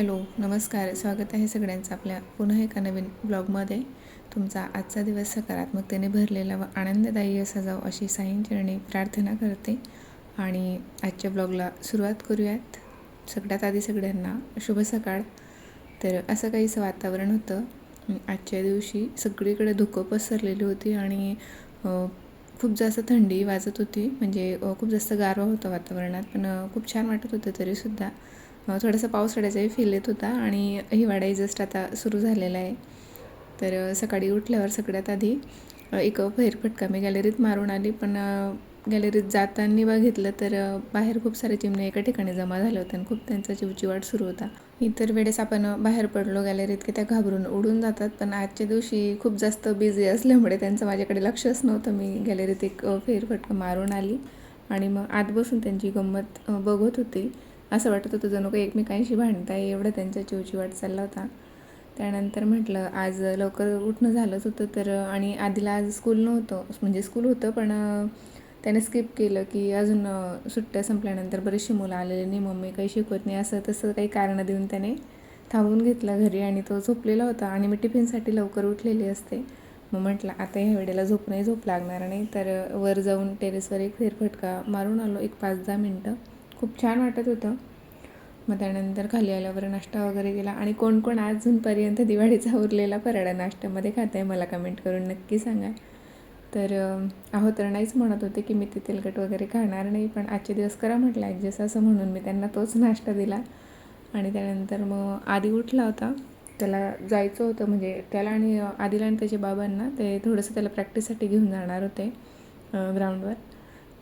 Hello नमस्कार. स्वागत आहे सगळ्यांचं आपल्या पुन्हा एका नवीन ब्लॉगमध्ये. तुमचा आजचा दिवस सकारात्मकतेने भरलेला व आनंददायी असा जाऊ अशी साईंचरणी प्रार्थना करते. आणि आजच्या ब्लॉगला सुरुवात करूयात. सगळ्यात आधी सगळ्यांना शुभ सकाळ. तर असं काहीसं वातावरण होतं. आजच्या दिवशी सगळीकडे धुकं पसरलेली होती आणि खूप जास्त थंडी वाजत होती. म्हणजे खूप जास्त गारवा होता वातावरणात. पण खूप छान वाटत होतं तरीसुद्धा. थोडासा पावसाळ्याचाही फील येत होता आणि हिवाळाही जस्ट आता सुरू झालेला आहे. तर सकाळी उठल्यावर सगळ्यात आधी एक फेरफटका. मी गॅलरीत मारून आली पण गॅलरीत जाताना बघितलं तर बाहेर खूप सारे चिमणे एका ठिकाणी जमा झाले होते आणि खूप त्यांचा चिवचिवाट सुरू होता. इतर वेळेस आपण बाहेर पडलो गॅलरीत की त्या घाबरून उडून जातात पण आजच्या दिवशी खूप जास्त बिझी असल्यामुळे त्यांचं माझ्याकडे लक्षच नव्हतं. मी गॅलरीत एक फेरफटका मारून आली आणि मग आत बसून त्यांची गंमत बघत होती. असं वाटत होतं जणू काही एकमेकांशी भांडताय एवढं त्यांचा चिवचिवाट चालला होता. त्यानंतर म्हटलं आज लवकर उठणं झालंच होतं तर आणि आधीला आज स्कूल नव्हतं म्हणजे स्कूल होतं पण त्याने स्किप केलं की अजून सुट्ट्या संपल्यानंतर बरेचशी मुलं आलेली नाही मम्मी काही शिकवत नाही असं तसं काही कारणं देऊन त्याने थांबून घेतला घरी आणि तो झोपलेला होता आणि मी टिफिनसाठी लवकर उठलेली असते. मग म्हटलं आता ह्या वेळेला झोपणंही झोप लागणार नाही तर वर जाऊन टेरेसवर एक फेरफटका मारून आलो एक पाच दहा मिनटं. खूप छान वाटत होतं. मग त्यानंतर खाली आल्यावर नाश्ता वगैरे केला. आणि कोण कोण अजूनपर्यंत दिवाळीचा उरलेला फराळा नाश्त्यामध्ये खात आहे मला कमेंट करून नक्की सांगा. तर अहो तर नाहीच म्हणत होते की मी ते तेलकट वगैरे खाणार नाही पण आजचे दिवस करा म्हटलं ॲडजस्ट असं म्हणून मी त्यांना तोच नाश्ता दिला. आणि त्यानंतर मग आधी उठला होता. त्याला जायचं होतं म्हणजे त्याला आणि आदिला आधीला आणि त्याच्या बाबांना ते थोडंसं त्याला प्रॅक्टिससाठी घेऊन जाणार होते ग्राउंडवर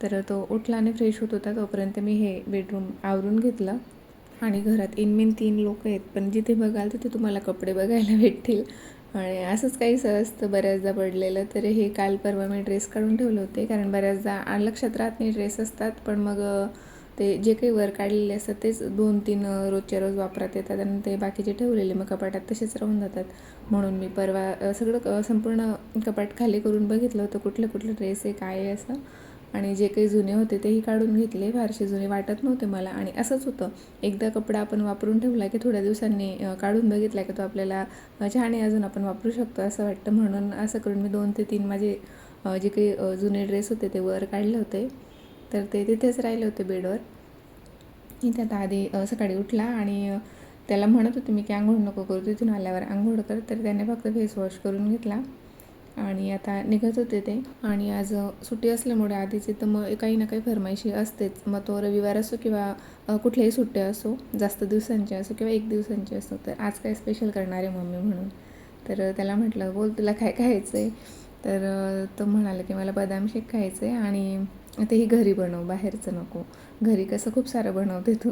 तर तो उठला आणि फ्रेश होत होता. तोपर्यंत मी हे बेडरूम आवरून घेतलं. आणि घरात इनमिन तीन लोक आहेत. पण जिथे बघाल तिथे तुम्हाला कपडे बघायला भेटतील. आणि असंच काही असतं बऱ्याचदा पडलेलं. तर हे काल परवा मी ड्रेस काढून ठेवले होते. कारण बऱ्याचदा लक्षात राहत नाही ड्रेस असतात. पण मग ते जे काही वर काढलेले असतात तेच दोन तीन रोजच्या रोज वापरात येतात. आणि ते बाकीचे ठेवलेले मग कपाटात तसेच राहून जातात. म्हणून मी परवा सगळं क- संपूर्ण कपाट खाली करून बघितलं होतं. कुठलं कुठलं ड्रेस आहे काय आहे असं. आणि जे काही जुने होते तेही काढून घेतले. फारसे जुने वाटत नव्हते मला. आणि असंच होतं. एकदा कपडा आपण वापरून ठेवला की थोड्या दिवसांनी काढून बघितला की तो आपल्याला अ, छान आहे अजून आपण वापरू शकतो असं वाटतं. म्हणून असं करून मी दोन ते तीन माझे जे काही जुने ड्रेस होते ते वर काढले होते. तर ते तिथेच राहिले होते बेडवर. इथे आता आधी सकाळी उठला आणि त्याला म्हणत होते मी की आंघोळ नको करू. तिथून आल्यावर आंघोळ कर. तर त्याने फक्त फेस वॉश करून घेतला. आणि आता निघत होते ते. आणि आज सुट्टी असल्यामुळे आधीची तर मग काही ना काही फरमाईशी असतेच. मग तो रविवार असो किंवा कुठल्याही सुट्ट्या असो जास्त दिवसांची असो किंवा एक दिवसांची असो तर आज काय स्पेशल करणार आहे मम्मी म्हणून? तर त्याला म्हटलं बोल तुला काय खायचं आहे तर तो म्हणाला की मला बदाम शेक खायचं आहे आणि तेही घरी बनव बाहेरचं नको. घरी कसं खूप सारं बनवते तू.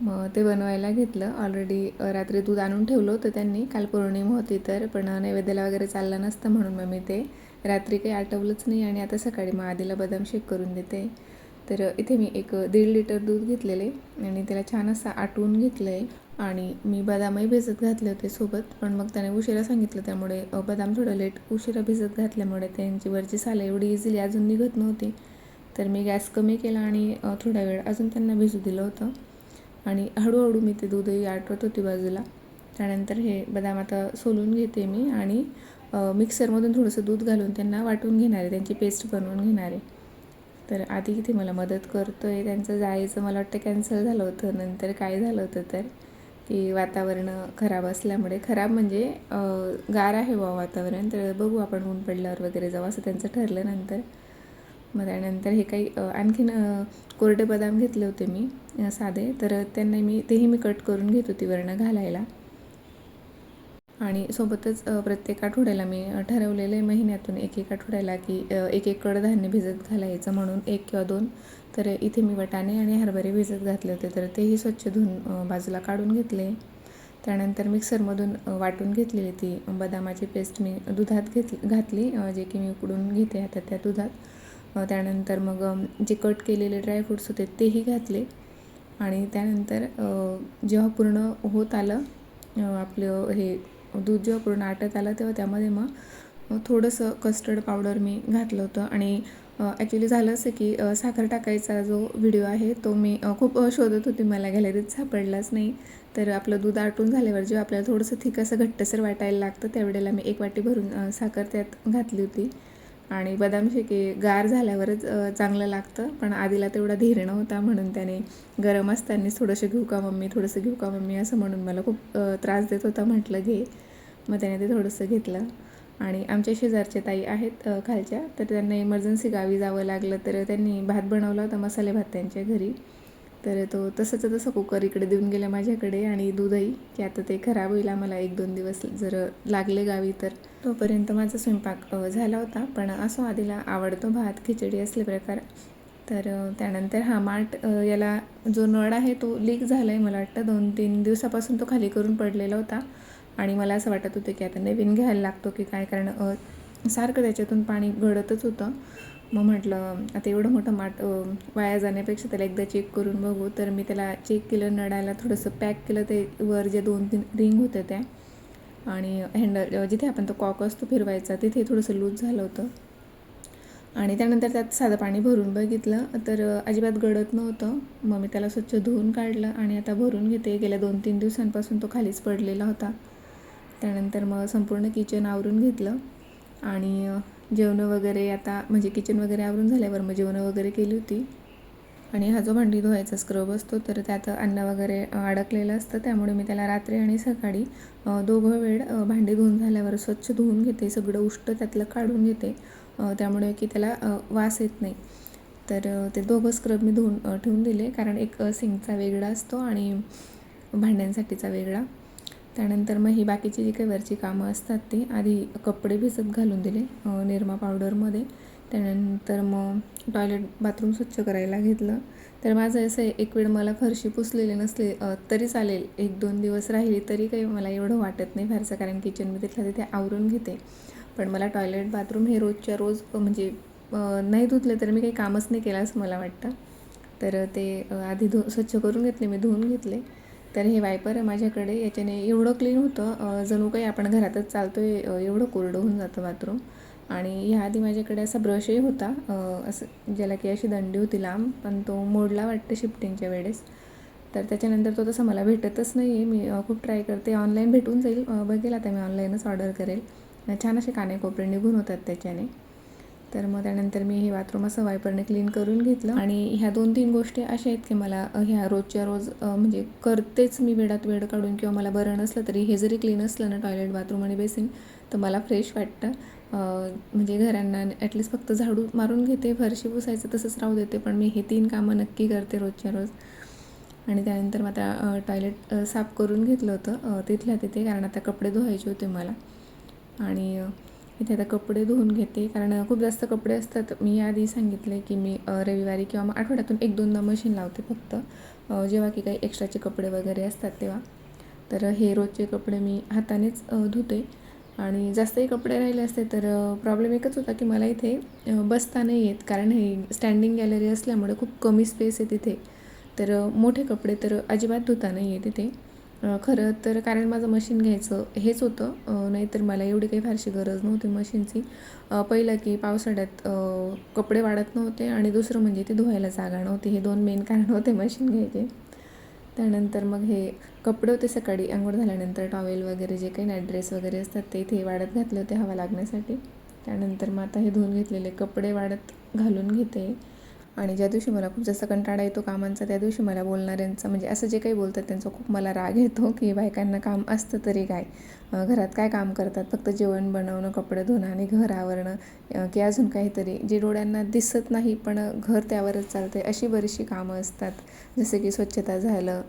मग ते बनवायला घेतलं. ऑलरेडी रात्री दूध आणून ठेवलं होतं त्यांनी. काल पौर्णिमा होती तर पण नैवेद्याला वगैरे चाललं नसतं म्हणून मग मी ते रात्री काही आठवलंच नाही आणि आता सकाळी मग आधीला बदाम शेक करून देते. तर इथे मी एक दीड लिटर दूध घेतलेले आणि त्याला छान असं आटवून घेतलं आहे आणि मी बदामही भिजत घातले होते सोबत. पण मग त्याने उशिरा सांगितलं त्यामुळे बदाम थोडं लेट उशिरा भिजत घातल्यामुळे त्यांची वरची सालं एवढी इझिली अजून निघत नव्हती. तर मी गॅस कमी केला आणि थोडा वेळ अजून त्यांना भिजू दिलं होतं. आणि हळूहळू मी ते दूधही आटवत होती बाजूला. त्यानंतर हे बदाम आता सोलून घेते मी आणि मिक्सरमधून थोडंसं दूध घालून त्यांना वाटून घेणार आहे. त्यांची पेस्ट बनवून घेणार आहे. तर आधी किती मला मदत करतो आहे त्यांचं जायचं मला वाटतं कॅन्सल झालं होतं. नंतर काय झालं होतं तर की वातावरण खराब असल्यामुळे. खराब म्हणजे गार आहे बा वातावरण. तर बघू आपण ऊन पडल्यावर वगैरे जाऊ असं त्यांचं ठरलं नंतर. मग त्यानंतर हे काही आणखीन कोरडे बदाम घेतले होते मी साधे. तर त्यांना मी तेही मी कट करून घेत होती वरणं घालायला. आणि सोबतच प्रत्येक आठवड्याला मी ठरवलेलं आहे महिन्यातून एक एक आठवड्याला की एक एक कडधान्य भिजत घालायचं म्हणून एक किंवा दोन. तर इथे मी वटाणे आणि हरभरे भिजत घातले होते तर तेही स्वच्छ धुवून बाजूला काढून घेतले. त्यानंतर मिक्सरमधून वाटून घेतलेली ती बदामाची पेस्ट मी दुधात घेतली घातली जे की मी उकडून घेते आता त्या दुधात. त्यानंतर मग जे कट केलेले ड्रायफ्रूट्स होते तेही घातले. आणि त्यानंतर जेव्हा पूर्ण होत आलं आपलं हे दूध जेव्हा पूर्ण आटत आलं तेव्हा त्यामध्ये मग थोडंसं कस्टर्ड पावडर मी घातलं होतं. आणि ॲक्च्युली झालं असं की साखर टाकायचा जो व्हिडिओ आहे तो मी खूप शोधत होती. मला गॅलरीत सापडलाच नाही. तर आपलं दूध आटून झाल्यावर जेव्हा आपल्याला थोडंसं थिक असं घट्टसर वाटायला लागतं त्यावेळेला मी एक वाटी भरून साखर त्यात घातली होती. आणि बदाम शेके गार झाल्यावरच चांगलं लागतं. पण आधीला तेवढा धीर नव्हता म्हणून त्याने गरम असतानाच थोडंसं घेऊ का मम्मी थोडंसं घेऊ का मम्मी असं म्हणून मला खूप त्रास देत होता म्हटलं घे. मग त्याने ते थोडंसं घेतलं. आणि आमच्या शेजारच्या ताई आहेत खालच्या. तर त्यांना इमर्जन्सी गावी जावं लागलं. तर त्यांनी भात बनवला होता मसाले भात त्यांच्या घरी. तर तो तसंच तसं कुकर इकडे देऊन गेला माझ्याकडे आणि दूधही की आता ते खराब होईल आम्हाला एक दोन दिवस जर लागले गावी तर. तोपर्यंत माझा स्वयंपाक झाला होता पण असो आधीला आवडतो भात खिचडी असले प्रकार. तर त्यानंतर हा माठ याला जो नळ आहे तो लीक झाला आहे मला वाटतं. दोन तीन दिवसापासून तो खाली करून पडलेला होता. आणि मला असं वाटत होतं की आता नवीन घ्यायला लागतो की काय? कारण सारखं त्याच्यातून पाणी गळतच होतं. मग म्हटलं आता एवढं मोठं माठ वाया जाण्यापेक्षा त्याला एकदा चेक करून बघू. तर मी त्याला चेक केलं नळाला थोडंसं पॅक केलं ते वर जे दोन तीन रिंग होत्या त्या. आणि हँडल जिथे आपण तो कॉक असतो फिरवायचा तिथे थोडंसं लूज झालं होतं. आणि त्यानंतर त्यात साधं पाणी भरून बघितलं तर अजिबात गळत नव्हतं. मग मी त्याला स्वच्छ धुवून काढलं आणि आता भरून घेते. गेल्या दोन तीन दिवसांपासून तो खालीच पडलेला होता. त्यानंतर मग संपूर्ण किचन आवरून घेतलं. आणि जेवणं वगैरे आता म्हणजे किचन वगैरे आवरून झाल्यावर मग जेवणं वगैरे केली होती. आणि हा जो भांडी धुवायचा स्क्रब असतो तर त्यात अन्न वगैरे अडकलेलं असतं. त्यामुळे मी त्याला रात्री आणि सकाळी दोघं वेळ भांडी धुवून झाल्यावर स्वच्छ धुवून घेते. सगळं उष्ट त्यातलं काढून घेते. त्यामुळे की त्याला वास येत नाही. तर ते दोघं स्क्रब मी धुवून ठेवून दिले. कारण एक सिंकचा वेगळा असतो आणि भांड्यांसाठीचा वेगळा. त्यानंतर मग ही बाकीची जी काही वरची कामं असतात ती आधी कपडे भिजत घालून दिले निरमा पावडरमध्ये. त्यानंतर मग टॉयलेट बाथरूम स्वच्छ करायला घेतलं. तर माझं असं आहे, एक वेळ मला फरशी पुसलेली नसली तरी चालेल. एक दोन दिवस राहिली तरी काही मला एवढं वाटत नाही फारसं कारण किचन मी तिथल्या तिथे आवरून घेते. पण मला टॉयलेट बाथरूम हे रोजच्या रोज म्हणजे नाही धुतले तर मी काही कामच नाही केलं असं मला वाटतं. तर ते आधी धु स्वच्छ करून घेतले मी धुवून घेतले. तर हे वायपर माझ्याकडे याच्याने एवढं क्लीन होतं जणू काही आपण घरातच चालतो आहे एवढं कोरडं होऊन जातं बाथरूम. आणि ह्याआधी माझ्याकडे असा ब्रशही होता असं ज्याला की अशी दंडी होती लांब पण तो मोडला वाटतं शिफ्टिंगच्या वेळेस. तर त्याच्यानंतर तो तसा मला भेटतच नाही आहे मी खूप ट्राय करते. ऑनलाईन भेटून जाईल. बघेल आता मी ऑनलाईनच ऑर्डर करेल. छान असे कानेकोपरे निघून होतात त्याच्याने. तर मग त्यानंतर मी हे बाथरूम असं वायपरने क्लीन करून घेतलं. आणि ह्या दोन तीन गोष्टी अशा आहेत की मला ह्या रोजच्या रोज म्हणजे करतेच मी वेळात वेळ काढून किंवा मला बरं नसलं तरी हे जरी क्लीन असलं ना टॉयलेट बाथरूम आणि बेसिन तर मला फ्रेश वाटतं. म्हणजे घरांना ॲटलिस्ट फक्त झाडू मारून घेते फरशी पुसायचं तसंच राहू देते पण मी हे तीन कामं नक्की करते रोजच्या रोज. आणि त्यानंतर मग आता टॉयलेट साफ करून घेतलं होतं तिथल्या तिथे कारण आता कपडे धुवायचे होते मला. आणि इथे आता कपडे धुवून घेते. कारण खूप जास्त कपडे असतात. मी आधी सांगितले की मी रविवारी किंवा मग आठवड्यातून एक दोनदा मशीन लावते फक्त. जेव्हा की काही एक्स्ट्राचे कपडे वगैरे असतात तेव्हा. तर हे रोजचे कपडे मी हातानेच धुते. आणि जास्तही कपडे राहिले असते तर प्रॉब्लेम एकच होता की मला इथे बसता नाही येत. कारण हे स्टँडिंग गॅलरी असल्यामुळे खूप कमी स्पेस आहे तिथे. तर मोठे कपडे तर अजिबात धुता नाही आहे तिथे खरं तर कारण माझं मशीन घ्यायचं हेच होतं. नाहीतर मला एवढी काही फारशी गरज नव्हती मशीनची पहिलं की पावसाळ्यात कपडे वाढत नव्हते आणि दुसरं म्हणजे ती धुवायला जागा नव्हती. हे दोन मेन कारण होते मशीन घ्यायचे. त्यानंतर मग हे कपडे होते सकाळी अंघोळ झाल्यानंतर टॉवेल वगैरे जे काही नाईट ड्रेस वगैरे असतात ते इथे वाढत घातले होते हवा लागण्यासाठी. त्यानंतर मग आता हे धुवून घेतलेले कपडे वाढत घालून घेते. आणि ज्या दिवशी मला खूप जास्त कंटाळा येतो कामांचा त्या दिवशी मला बोलणाऱ्यांचा म्हणजे असं जे काही बोलतात त्यांचा खूप मला राग येतो की बायकांना काम असतं तरी काय? घरात काय काम करतात? फक्त जेवण बनवणं कपडे धुणं आणि घर आवरणं की अजून काहीतरी जे डोळ्यांना दिसत नाही पण घर त्यावरच चालते अशी बरीचशी कामं असतात. जसे की स्वच्छता झालं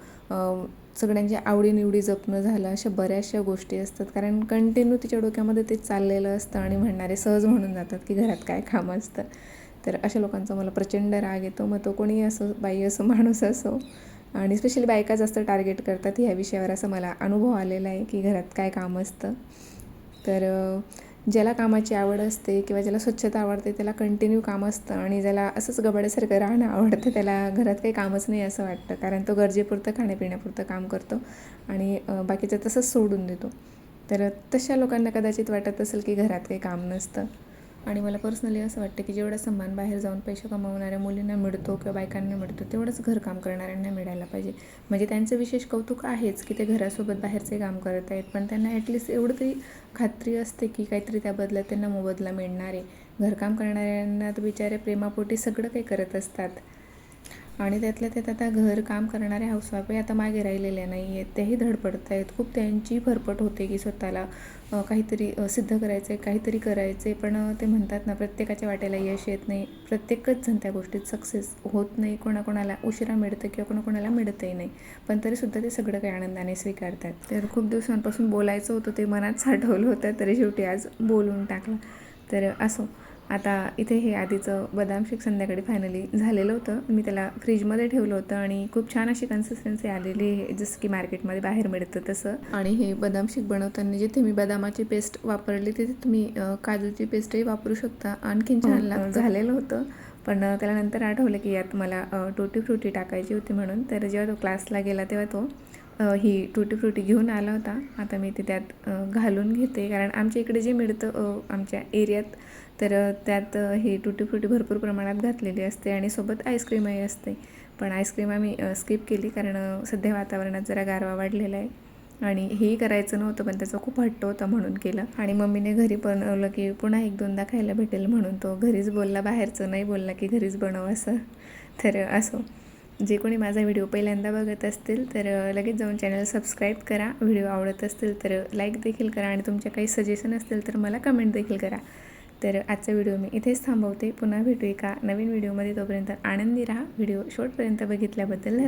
सगळ्यांची आवडीनिवडी जपणं झालं अशा बऱ्याचशा गोष्टी असतात. कारण कंटिन्यू तिच्या डोक्यामध्ये ते चाललेलं असतं आणि म्हणणारे सहज म्हणून जातात की घरात काय काम असतं. तर अशा लोकांचा मला प्रचंड राग येतो. मग तो कोणी असो बाई असो माणूस असो आणि स्पेशली बायका जास्त टार्गेट करतात ह्या विषयावर असं मला अनुभव आलेला आहे की घरात काय काम असतं. तर ज्याला कामाची आवड असते किंवा ज्याला स्वच्छता आवडते त्याला कंटिन्यू काम असतं आणि ज्याला असंच गबाड्यासारखं राहणं आवडतं त्याला घरात काही कामच नाही असं वाटतं. कारण तो गरजेपुरतं खाण्यापिण्यापुरतं काम करतो आणि बाकीचं तसंच सोडून देतो. तर तशा लोकांना कदाचित वाटत असेल की घरात काही काम नसतं. आणि मला पर्सनली असं वाटतं की जेवढा सन्मान बाहेर जाऊन पैसे कमावणाऱ्या मुलींना मिळतो किंवा बायकांना मिळतो तेवढंच घरकाम करणाऱ्यांना मिळायला पाहिजे. म्हणजे त्यांचं विशेष कौतुक आहेच की ते घरासोबत बाहेरचे काम करत आहेत पण त्यांना ॲटलिस्ट एवढं तरी खात्री असते की काहीतरी त्या बदल्यात त्यांना मोबदला मिळणार आहे. घरकाम करणाऱ्यांना तर बिचारे प्रेमापोटी सगळं काही करत असतात. आणि त्यातल्या त्यात आता घर काम करणारे हाऊसवाईफही आता मागे राहिलेल्या नाही आहेत त्याही धडपडत आहेत खूप त्यांची फरफट होते की स्वतःला काहीतरी सिद्ध करायचं आहे काहीतरी करायचं आहे पण ते म्हणतात ना प्रत्येकाच्या वाट्याला यश येत नाही. प्रत्येकच जण त्या गोष्टीत सक्सेस होत नाही. कोणाकोणाला उशिरा मिळतं किंवा कोणाकोणाला मिळतही नाही. पण तरीसुद्धा ते सगळं काही आनंदाने स्वीकारतात. तर खूप दिवसांपासून बोलायचं होतं ते मनात साठवलं होतं तरी शेवटी आज बोलून टाकलं. तर असो. आता इथे हे आधीचं बदाम शेक संध्याकाळी फायनली झालेलं होतं. मी त्याला फ्रीजमध्ये ठेवलं होतं आणि खूप छान अशी कन्सिस्टन्सी आलेली आहे जसं की मार्केटमध्ये बाहेर मिळतं तसं. आणि हे बदाम शेक बनवताना जिथे मी बदामाची पेस्ट वापरली तिथे तुम्ही काजूची पेस्टही वापरू शकता. आणखीन छान लाग झालेलं होतं. पण त्याला नंतर आठवलं की यात मला टोटी फ्रुटी टाकायची होती म्हणून. तर जेव्हा तो क्लासला गेला तेव्हा तो ही टुटी फ्रुटी घेऊन आला होता. आता मी ते त्यात घालून घेते. कारण आमच्या इकडे जे मिळतं आमच्या एरियात तर त्यात हे ही टुटी फ्रुटी भरपूर प्रमाणात घातलेली असते आणि सोबत आईस्क्रीमही असते. पण आईस्क्रीम आम्ही स्किप केली कारण सध्या वातावरणात जरा गारवा वाढलेला आहे. आणि हेही करायचं नव्हतं पण त्याचा खूप हट्ट होता म्हणून केलं. आणि मम्मीने घरी बनवलं की पुन्हा एक दोनदा खायला भेटेल म्हणून तो घरीच बोलला बाहेरचं नाही बोलला की घरीच बनव असं. तर असो. जे कोणी माझा व्हिडिओ पहिल्यांदा बघत असतील तर लगेच जाऊन चॅनल सबस्क्राईब करा. व्हिडिओ आवडत असतील तर लाईक देखील करा आणि तुमच्या काही सजेशन असतील तर मला कमेंट देखील करा. तर आजचा व्हिडिओ मी इथेच थांबवते. पुन्हा भेटू एका नवीन व्हिडिओमध्ये. तोपर्यंत आनंदी राहा. व्हिडिओ शॉर्टपर्यंत बघितल्याबद्दल